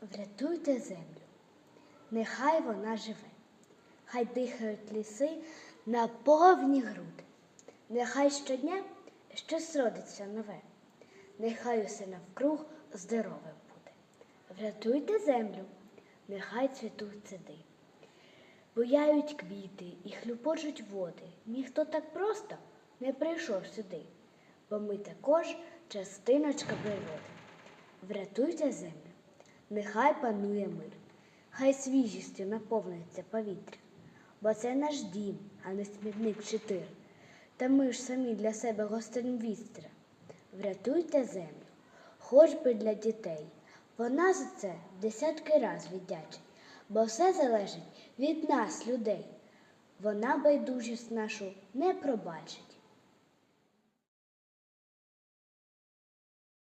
Врятуйте землю, нехай вона живе, хай дихають ліси на повні груди, нехай щодня щось родиться нове, нехай усе навкруг здорове буде. Врятуйте землю, нехай цвітуть сади. Буяють квіти і хлюпочуть води. Ніхто так просто не прийшов сюди, бо ми також частиночка природи. Врятуйте землю, нехай панує мир, хай свіжістю наповниться повітря, бо це наш дім, а не смітник чи тир. Та ми ж самі для себе гостин вістра. Врятуйте землю, хоч би для дітей. Вона за це десятки раз віддячить, бо все залежить від нас, людей. Вона байдужість нашу не пробачить.